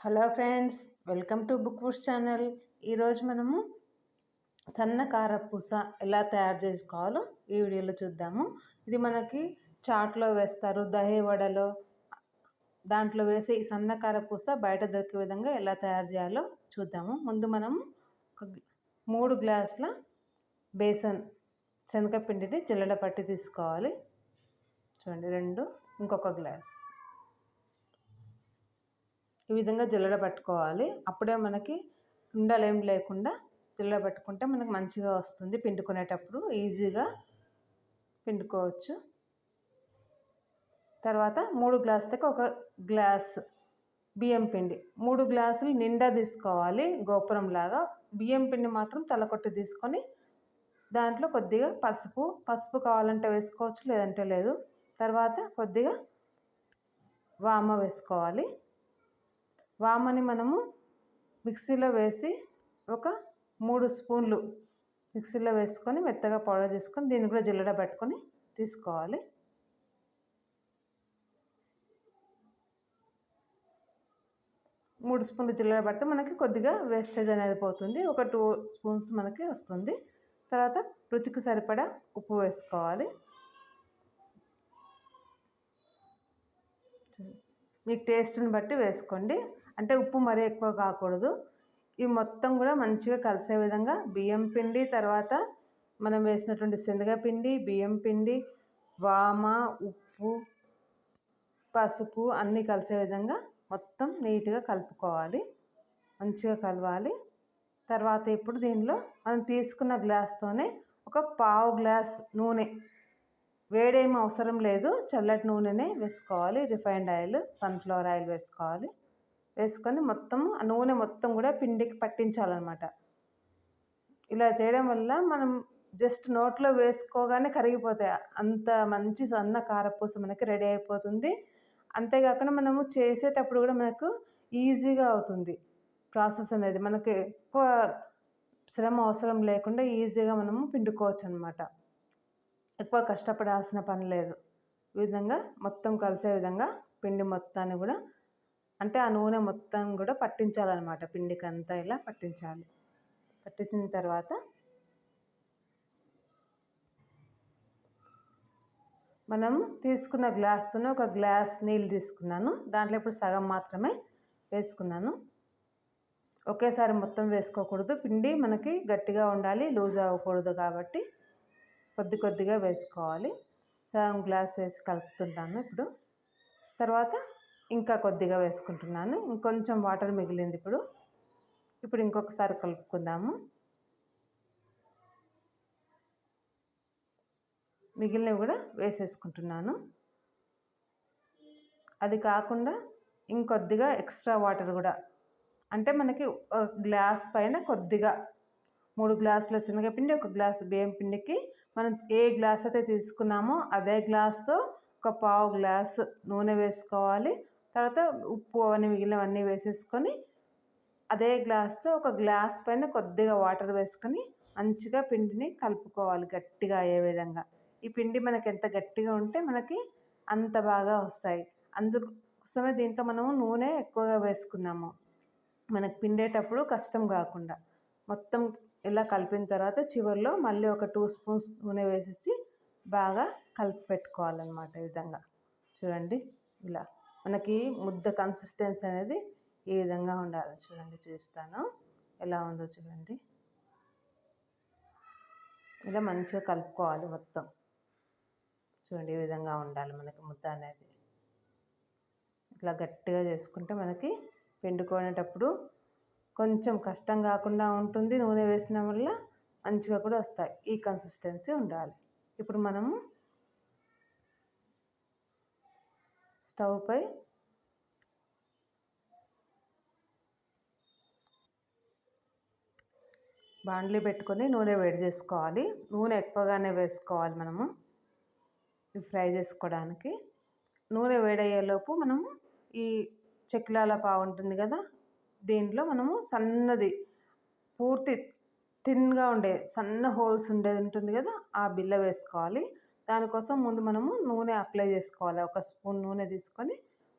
Hello friends welcome to book woods channel. ఈరోజు మనము సన్న కారపూస ఎలా తయారు చేసుకోవాలో ఈ వీడియోలో చూద్దాము. ఇది మనకి చాట్లో వేస్తారు దహి వడలో. దాంట్లో వేసే ఈ సన్న కారపూస బయట దొరికే విధంగా ఎలా తయారు చేయాలో చూద్దాము. ముందు మనము ఒక మూడు గ్లాసుల బేసన్ శనగపిండిని జల్లెడ పట్టి తీసుకోవాలి. చూడండి రెండు ఇంకొక గ్లాస్. ఈ విధంగా జిల్లడ పట్టుకోవాలి. అప్పుడే మనకి ఉండలేం లేకుండా జిల్లడ పట్టుకుంటే మనకు మంచిగా వస్తుంది. పిండుకునేటప్పుడు ఈజీగా పిండుకోవచ్చు. తర్వాత మూడు గ్లాసులకి ఒక గ్లాస్ బియ్యం పిండి. మూడు గ్లాసులు నిండా తీసుకోవాలి. గోపురం లాగా బియ్యం పిండి మాత్రం తలకొట్టి తీసుకొని దాంట్లో కొద్దిగా పసుపు పసుపు కావాలంటే వేసుకోవచ్చు లేదంటే లేదు. తర్వాత కొద్దిగా వామ వేసుకోవాలి. వామని మనము మిక్సీలో వేసి ఒక మూడు స్పూన్లు మిక్సీలో వేసుకొని మెత్తగా పౌడర్ చేసుకొని దీన్ని కూడా జిల్లడ పెట్టుకొని తీసుకోవాలి. మూడు స్పూన్లు జిల్లడ పడితే మనకి కొద్దిగా వేస్టేజ్ అనేది పోతుంది. ఒక టూ స్పూన్స్ మనకి వస్తుంది. తర్వాత రుచికి సరిపడా ఉప్పు వేసుకోవాలి. మీకు టేస్ట్ని బట్టి వేసుకోండి. అంటే ఉప్పు మరీ ఎక్కువ కాకూడదు. ఇవి మొత్తం కూడా మంచిగా కలిసే విధంగా బియ్యం పిండి తర్వాత మనం వేసినటువంటి శనగపిండి బియ్యం పిండి వామ ఉప్పు పసుపు అన్నీ కలిసే విధంగా మొత్తం నీట్గా కలుపుకోవాలి. మంచిగా కలవాలి. తర్వాత ఇప్పుడు దీనిలో మనం తీసుకున్న గ్లాస్తోనే ఒక పావు గ్లాస్ నూనె. వేడేం అవసరం లేదు. చల్లటి నూనెనే వేసుకోవాలి. రిఫైండ్ ఆయిల్ సన్ఫ్లవర్ ఆయిల్ వేసుకోవాలి. వేసుకొని మొత్తం ఆ నూనె మొత్తం కూడా పిండికి పట్టించాలన్నమాట. ఇలా చేయడం వల్ల మనం జస్ట్ నోట్లో వేసుకోగానే కరిగిపోతాయి. అంత మంచి సన్న కారపూస మనకి రెడీ అయిపోతుంది. అంతేకాకుండా మనము చేసేటప్పుడు కూడా మనకు ఈజీగా అవుతుంది. ప్రాసెస్ అనేది మనకి ఎక్కువ శ్రమ అవసరం లేకుండా ఈజీగా మనము పిండుకోవచ్చు అనమాట ఎక్కువ కష్టపడాల్సిన పని లేదు. ఈ విధంగా మొత్తం కలిసే విధంగా పిండి మొత్తాన్ని కూడా అంటే ఆ నూనె మొత్తం కూడా పట్టించాలన్నమాట. పిండికి అంతా ఇలా పట్టించాలి. పట్టించిన తర్వాత మనం తీసుకున్న గ్లాస్తోనే ఒక గ్లాస్ నీళ్ళు తీసుకున్నాను. దాంట్లో ఇప్పుడు సగం మాత్రమే వేసుకున్నాను. ఒకేసారి మొత్తం వేసుకోకూడదు. పిండి మనకి గట్టిగా ఉండాలి లూజ్ అవ్వకూడదు కాబట్టి కొద్ది కొద్దిగా వేసుకోవాలి. సగం గ్లాస్ వేసి కలుపుతుంటాను ఇప్పుడు. తర్వాత ఇంకా కొద్దిగా వేసుకుంటున్నాను. ఇంకొంచెం వాటర్ మిగిలింది ఇప్పుడు. ఇప్పుడు ఇంకొకసారి కలుపుకుందాము. మిగిలినవి కూడా వేసేసుకుంటున్నాను. అది కాకుండా ఇంకొద్దిగా ఎక్స్ట్రా వాటర్ కూడా. అంటే మనకి ఒక గ్లాస్ పైన కొద్దిగా మూడు గ్లాసుల శనగపిండి ఒక గ్లాస్ బియ్యం పిండికి మనం ఏ గ్లాస్ అయితే తీసుకున్నామో అదే గ్లాస్తో ఒక పావు గ్లాస్ నూనె వేసుకోవాలి. తర్వాత ఉప్పు అవన్నీ మిగిలినవన్నీ వేసేసుకొని అదే గ్లాస్తో ఒక గ్లాస్ పైన కొద్దిగా వాటర్ వేసుకొని మంచిగా పిండిని కలుపుకోవాలి గట్టిగా అయ్యే విధంగా. ఈ పిండి మనకి ఎంత గట్టిగా ఉంటే మనకి అంత బాగా వస్తాయి. అందుకోసమే దీంట్లో మనము నూనె ఎక్కువగా వేసుకున్నాము. మనకు పిండేటప్పుడు కష్టం కాకుండా. మొత్తం ఇలా కలిపిన తర్వాత చివరిలో మళ్ళీ ఒక టూ స్పూన్స్ నూనె వేసేసి బాగా కలిపి పెట్టుకోవాలన్నమాట ఈ విధంగా. చూడండి ఇలా. మనకి ముద్ద కన్సిస్టెన్సీ అనేది ఈ విధంగా ఉండాలి చూడండి చూస్తాను. ఎలా ఉందో చూడండి. ఇలా మంచిగా కలుపుకోవాలి మొత్తం. చూడండి ఈ విధంగా ఉండాలి మనకి ముద్ద అనేది. ఇట్లా గట్టిగా చేసుకుంటే మనకి పిండుకునేటప్పుడు కొంచెం కష్టం కాకుండా ఉంటుంది. నూనె వేసిన వల్ల మంచిగా కూడా వస్తాయి. ఈ కన్సిస్టెన్సీ ఉండాలి. ఇప్పుడు మనము స్టవ్పై బాండ్లీ పెట్టుకొని నూనె వేడి చేసుకోవాలి. నూనె ఎక్కువగానే వేసుకోవాలి మనము. ఫ్రై చేసుకోవడానికి. నూనె వేడయ్యేలోపు మనము ఈ చెక్లాల పావు ఉంటుంది కదా దీంట్లో మనము సన్నది పూర్తి థిన్గా ఉండే సన్న హోల్స్ ఉండేది ఉంటుంది కదా ఆ బిల్ల వేసుకోవాలి. దానికోసం ముందు మనము నూనె అప్లై చేసుకోవాలి. ఒక స్పూన్ నూనె తీసుకొని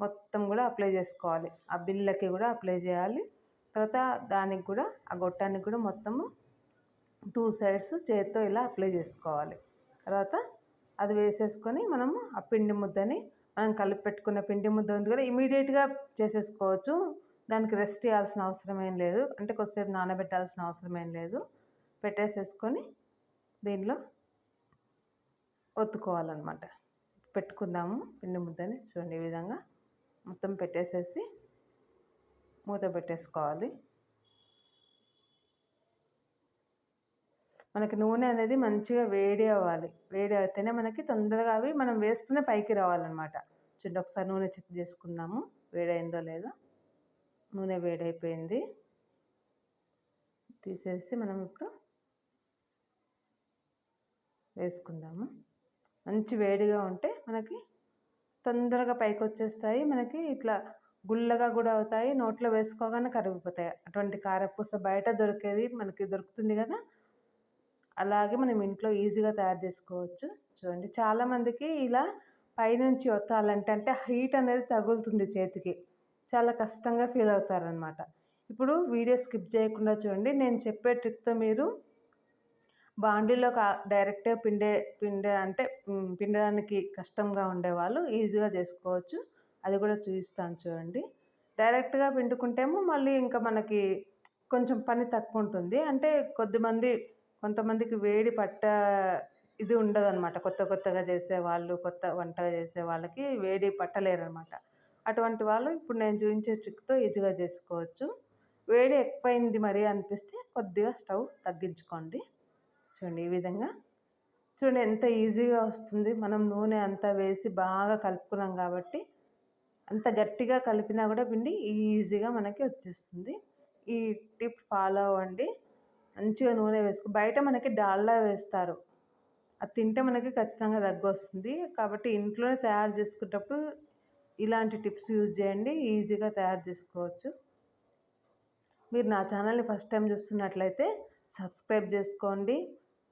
మొత్తం కూడా అప్లై చేసుకోవాలి. ఆ బిల్లకి కూడా అప్లై చేయాలి. తర్వాత దానికి కూడా ఆ గొట్టానికి కూడా మొత్తము టూ సైడ్స్ చేత్తో ఇలా అప్లై చేసుకోవాలి. తర్వాత అది వేసేసుకొని మనము ఆ పిండి ముద్దని మనం కలిపి పెట్టుకున్న పిండి ముద్ద ఉంది కూడా ఇమీడియట్గా చేసేసుకోవచ్చు. దానికి రెస్ట్ చేయాల్సిన అవసరం ఏం లేదు. అంటే కొద్దిసేపు నానబెట్టాల్సిన అవసరం ఏం లేదు. పెట్టేసేసుకొని దీనిలో ఒత్తుకోవాలన్నమాట. పెట్టుకుందాము పిండి ముద్దని చూడండి ఈ విధంగా. మొత్తం పెట్టేసేసి మూత పెట్టేసుకోవాలి. మనకి నూనె అనేది మంచిగా వేడి అవ్వాలి. వేడి అయితేనే మనకి తొందరగా అవి మనం వేస్తూనే పైకి రావాలన్నమాట. చూడండి ఒకసారి నూనె చెక్ చేసుకుందాము. వేడైందో లేదో. నూనె వేడైపోయింది. తీసేసి మనం ఇప్పుడు వేసుకుందాము. మంచి వేడిగా ఉంటే మనకి తొందరగా పైకి వచ్చేస్తాయి మనకి ఇట్లా గుల్లగా కూడా అవుతాయి. నోట్లో వేసుకోగానే కరిగిపోతాయి. అటువంటి కారపూస బయట దొరికేది మనకి దొరుకుతుంది కదా. అలాగే మనం ఇంట్లో ఈజీగా తయారు చేసుకోవచ్చు. చూడండి చాలామందికి ఇలా పైనుంచి ఒత్తాలంటే అంటే హీట్ అనేది తగులుతుంది చేతికి. చాలా కష్టంగా ఫీల్ అవుతారనమాట. ఇప్పుడు వీడియో స్కిప్ చేయకుండా చూడండి. నేను చెప్పే ట్రిక్తో మీరు బాండీలో కా డైరెక్ట్గా పిండే పిండే అంటే పిండడానికి కష్టంగా ఉండేవాళ్ళు ఈజీగా చేసుకోవచ్చు. అది కూడా చూపిస్తాను చూడండి. డైరెక్ట్గా పిండుకుంటేమో మళ్ళీ ఇంకా మనకి కొంచెం పని తక్కువ ఉంటుంది. అంటే కొద్దిమంది కొంతమందికి వేడి పట్ట ఇది ఉండదన్నమాట. కొత్త కొత్తగా చేసే వాళ్ళు కొత్త వంట చేసే వాళ్ళకి వేడి పట్టలేరనమాట అటువంటి వాళ్ళు ఇప్పుడు నేను చూపించే ట్రిక్తో ఈజీగా చేసుకోవచ్చు. వేడి ఎక్కువైంది మరి అనిపిస్తే కొద్దిగా స్టవ్ తగ్గించుకోండి. చూడండి ఈ విధంగా. చూడండి ఎంత ఈజీగా వస్తుంది. మనం నూనె అంతా వేసి బాగా కలుపుకున్నాం కాబట్టి అంత గట్టిగా కలిపినా కూడా పిండి ఈజీగా మనకి వచ్చేస్తుంది. ఈ టిప్ ఫాలో అవ్వండి. మంచిగా నూనె వేసుకో బయట మనకి డాల్డా వేస్తారు. అది తింటే మనకి ఖచ్చితంగా దగ్గు వస్తుంది కాబట్టి ఇంట్లోనే తయారు చేసుకునేటప్పుడు ఇలాంటి టిప్స్ యూజ్ చేయండి. ఈజీగా తయారు చేసుకోవచ్చు. మీరు నా ఛానల్ని ఫస్ట్ టైం చూస్తున్నట్లయితే సబ్స్క్రైబ్ చేసుకోండి.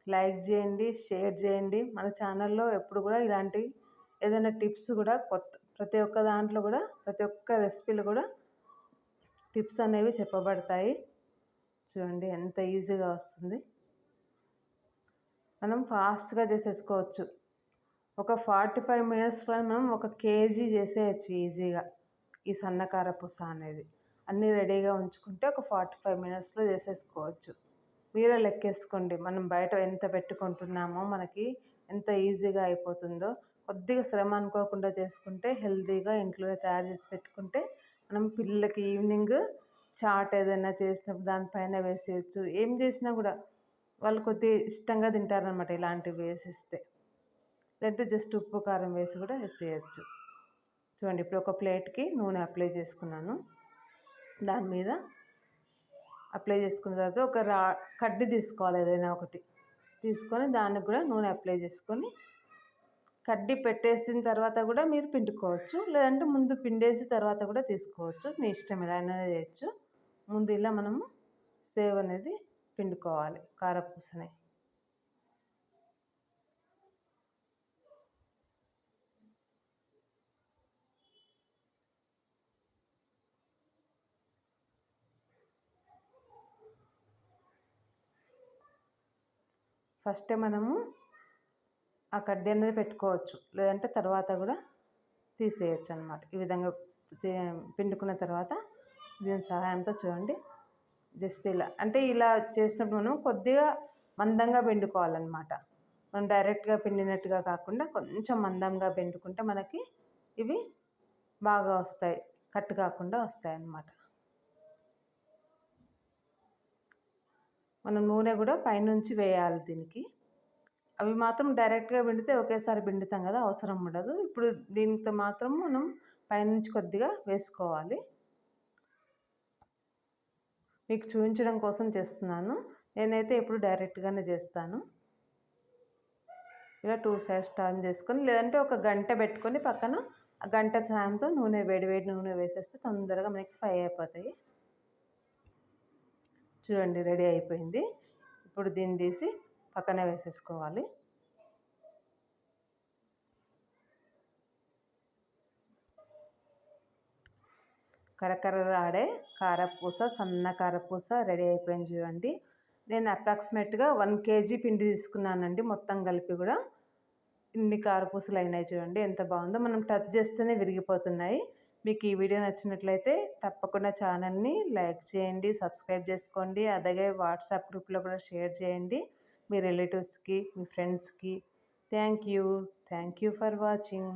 లైక్ చేయండి షేర్ చేయండి. మన ఛానల్లో ఎప్పుడు కూడా ఇలాంటి ఏదైనా టిప్స్ కూడా కొత్త ప్రతి ఒక్క దాంట్లో కూడా ప్రతి ఒక్క రెసిపీలు కూడా టిప్స్ అనేవి చెప్పబడతాయి. చూడండి ఎంత ఈజీగా వస్తుంది. మనం ఫాస్ట్గా చేసేసుకోవచ్చు. ఒక ఫార్టీ ఫైవ్ మినిట్స్లో మనం ఒక కేజీ చేసేయచ్చు ఈజీగా ఈ సన్నకార పూస అనేది. అన్నీ రెడీగా ఉంచుకుంటే ఒక ఫార్టీ ఫైవ్ మినిట్స్లో చేసేసుకోవచ్చు. మీరే లెక్కేసుకోండి మనం బయట ఎంత పెట్టుకుంటున్నామో మనకి ఎంత ఈజీగా అయిపోతుందో. కొద్దిగా శ్రమ అనుకోకుండా చేసుకుంటే హెల్తీగా ఇంట్లో తయారు చేసి పెట్టుకుంటే మనం పిల్లలకి ఈవినింగ్ చాట్ ఏదైనా చేసినప్పుడు దానిపైన వేసేయచ్చు. ఏం చేసినా కూడా వాళ్ళు కొద్ది ఇష్టంగా తింటారనమాట ఇలాంటివి వేసిస్తే. లేదంటే జస్ట్ ఉప్పు కారం వేసి కూడా వేసేయచ్చు. చూడండి ఇప్పుడు ఒక ప్లేట్కి నూనె అప్లై చేసుకున్నాను. దాని మీద అప్లై చేసుకున్న తర్వాత ఒక రా కడ్డి తీసుకోవాలి ఏదైనా ఒకటి. తీసుకొని దానికి కూడా నూనె అప్లై చేసుకొని కడ్డీ పెట్టేసిన తర్వాత కూడా మీరు పిండుకోవచ్చు. లేదంటే ముందు పిండేసి తర్వాత కూడా తీసుకోవచ్చు. మీ ఇష్టం ఎలా అయినా చేయొచ్చు. ముందు ఇలా మనము సేవ్ అనేది పిండుకోవాలి. కారపూసని. ఫస్ట్ మనము ఆ కడ్డీ అనేది పెట్టుకోవచ్చు. లేదంటే తర్వాత కూడా తీసేయచ్చు అనమాట ఈ విధంగా పిండుకున్న తర్వాత దీని సహాయంతో చూడండి. జస్ట్ ఇలా అంటే ఇలా చేసినప్పుడు మనం కొద్దిగా మందంగా పిండుకోవాలన్నమాట. మనం డైరెక్ట్గా పిండినట్టుగా కాకుండా కొంచెం మందంగా పిండుకుంటే మనకి ఇవి బాగా వస్తాయి. కట్ కాకుండా వస్తాయి అన్నమాట మనం నూనె కూడా పైనుంచి వేయాలి దీనికి. అవి మాత్రం డైరెక్ట్గా పిండితే ఒకేసారి పిండుతాం కదా అవసరం ఉండదు. ఇప్పుడు దీంతో మాత్రం మనం పైనుంచి కొద్దిగా వేసుకోవాలి. మీకు చూపించడం కోసం చేస్తున్నాను. నేనైతే ఎప్పుడు డైరెక్ట్గానే చేస్తాను. ఇలా టూ సైడ్స్ టర్న్ చేసుకొని లేదంటే ఒక గంట పెట్టుకొని పక్కన ఆ గంట సాయంతో నూనె వేడి వేడి నూనె వేసేస్తే తొందరగా మనకి ఫ్రై అయిపోతాయి. చూడండి రెడీ అయిపోయింది. ఇప్పుడు దీన్ని తీసి పక్కనే వేసేసుకోవాలి. కరకరలాడే కారపూస సన్న కారపూస రెడీ అయిపోయింది చూడండి. నేను అప్రాక్సిమేట్గా వన్ కేజీ పిండి తీసుకున్నానండి మొత్తం కలిపి కూడా. ఇన్ని కారపూసలు అయినాయి చూడండి ఎంత బాగుందో. మనం టచ్ చేస్తేనే విరిగిపోతున్నాయి. మీకు ఈ వీడియో నచ్చినట్లయితే తప్పకుండా ఛానల్ని లైక్ చేయండి సబ్స్క్రైబ్ చేసుకోండి. అలాగే వాట్సాప్ గ్రూప్లో కూడా షేర్ చేయండి. మీ రిలేటివ్స్కి మీ ఫ్రెండ్స్కి thank you thank you for watching